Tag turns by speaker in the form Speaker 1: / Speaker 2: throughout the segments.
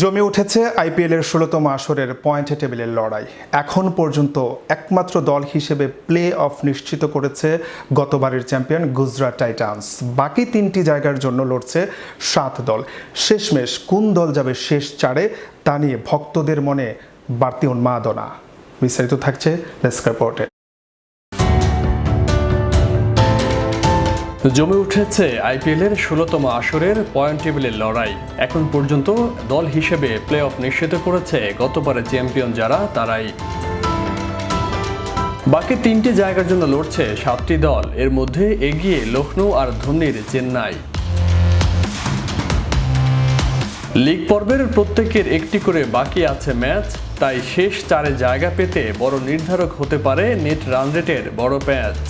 Speaker 1: জমে উঠেছে আইপিএলের ষোলোতম আসরের পয়েন্ট টেবিলের লড়াই। এখন পর্যন্ত একমাত্র দল হিসেবে প্লে অফ নিশ্চিত করেছে গতবারের চ্যাম্পিয়ন গুজরাট টাইটান্স। বাকি তিনটি জায়গার জন্য লড়ছে সাত দল। শেষমেশ কোন দল যাবে শেষ চারে তা নিয়ে ভক্তদের মনে বাড়তি উন্মাদনা। বিস্তারিত থাকছে ডেস্ক রিপোর্টে।
Speaker 2: জমে উঠেছে আইপিএলের ষোলোতম আসরের পয়েন্ট টেবিলের লড়াই। এখন পর্যন্ত দল হিসেবে প্লে অফ নিশ্চিত করেছে গতবারের চ্যাম্পিয়ন যারা, তারাই। বাকি তিনটি জায়গার জন্য লড়ছে সাতটি দল, এর মধ্যে এগিয়ে লখনৌ আর ধোনির চেন্নাই। লিগ পর্বের প্রত্যেকের একটি করে বাকি আছে ম্যাচ, তাই শেষ চারে জায়গা পেতে বড় নির্ধারক হতে পারে নেট রান রেটের বড় ম্যাচ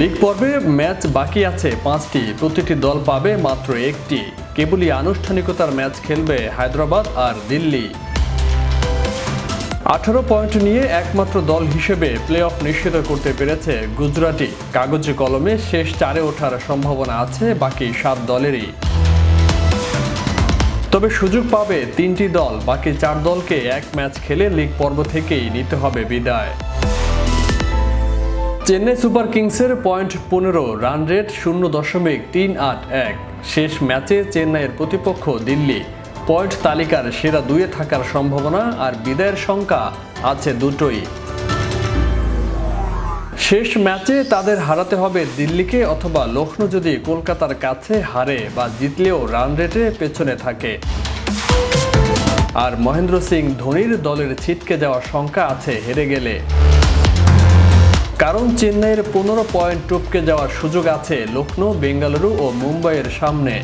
Speaker 2: লিগ পর্বে ম্যাচ বাকি আছে পাঁচটি। প্রতিটি দল পাবে মাত্র একটি। কেবলই আনুষ্ঠানিকতার ম্যাচ খেলবে হায়দ্রাবাদ আর দিল্লি। আঠারো পয়েন্ট নিয়ে একমাত্র দল হিসেবে প্লে অফ নিশ্চিত করতে পেরেছে গুজরাটি। কাগজে কলমে শেষ চারে ওঠার সম্ভাবনা আছে বাকি সাত দলেরই। তবে সুযোগ পাবে তিনটি দল, বাকি চার দলকে এক ম্যাচ খেলে লিগ পর্ব থেকেই নিতে হবে বিদায়। চেন্নাই সুপার কিংসের পয়েন্ট পনেরো রান রেট শূন্য দশমিক তিন আট এক। শেষ ম্যাচে চেন্নাইয়ের প্রতিপক্ষ দিল্লি। পয়েন্ট তালিকার সেরা দুয়ে থাকার সম্ভাবনা আর বিদায়ের সংখ্যা আছে দুটোই। শেষ ম্যাচে তাদের হারাতে হবে দিল্লিকে অথবা লখনৌ যদি কলকাতার কাছে হারে বা জিতলেও রান রেটে পেছনে থাকে। আর মহেন্দ্র সিং ধোনির দলের ছিটকে যাওয়ার সংখ্যা আছে হেরে গেলে। কারণ চেন্নাইয়ের পনেরো পয়েন্ট টপকে যাওয়ার সুযোগ আছে লখনৌ বেঙ্গালুরু ও মুম্বাইয়ের সামনে।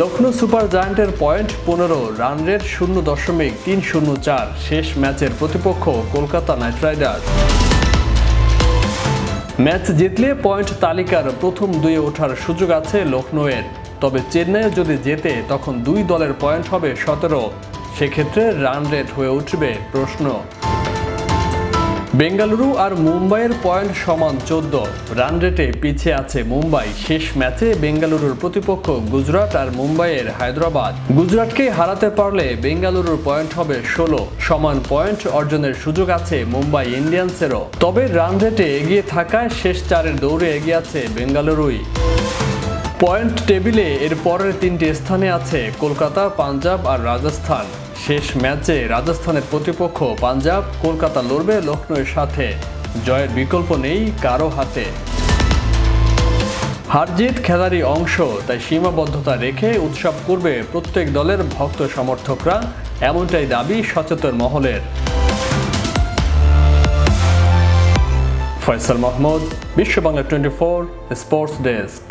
Speaker 2: লখনৌ সুপার জায়ান্টের পয়েন্ট পনেরো, রান রেট শূন্য দশমিক তিন শূন্য চার, শেষ ম্যাচের প্রতিপক্ষ কলকাতা নাইট রাইডার্স। ম্যাচ জিতলে পয়েন্ট তালিকার প্রথম দুয়ে ওঠার সুযোগ আছে লখনৌয়ের তবে চেন্নাইয়ে যদি জেতে তখন দুই দলের পয়েন্ট হবে সতেরো। সেক্ষেত্রে রান রেট হয়ে উঠবে প্রশ্ন। বেঙ্গালুরু আর মুম্বাইয়ের পয়েন্ট সমান চোদ্দ। রান রেটে পিছিয়ে আছে মুম্বাই। শেষ ম্যাচে বেঙ্গালুরুর প্রতিপক্ষ গুজরাট আর মুম্বাইয়ের হায়দ্রাবাদ। গুজরাটকে হারাতে পারলে বেঙ্গালুরুর পয়েন্ট হবে ষোলো। সমান পয়েন্ট অর্জনের সুযোগ আছে মুম্বাই ইন্ডিয়ান্সেরও। তবে রান রেটে এগিয়ে থাকায় শেষ চারের দৌড়ে এগিয়ে আছে বেঙ্গালুরুই। পয়েন্ট টেবিলে এর পরের তিনটি স্থানে আছে কলকাতা, পাঞ্জাব আর রাজস্থান। শেষ ম্যাচে রাজস্থানের প্রতিপক্ষ পাঞ্জাব, কলকাতা লড়বে লখনৌয়ের সাথে। জয়ের বিকল্প নেই কারও হাতে। হারজিত খেলারই অংশ, তাই সীমাবদ্ধতা রেখে উৎসব করবে প্রত্যেক দলের ভক্ত সমর্থকরা, এমনটাই দাবি সচেতন মহলের। Faisal Mahmud Bishwa Bangla twenty four sports desk.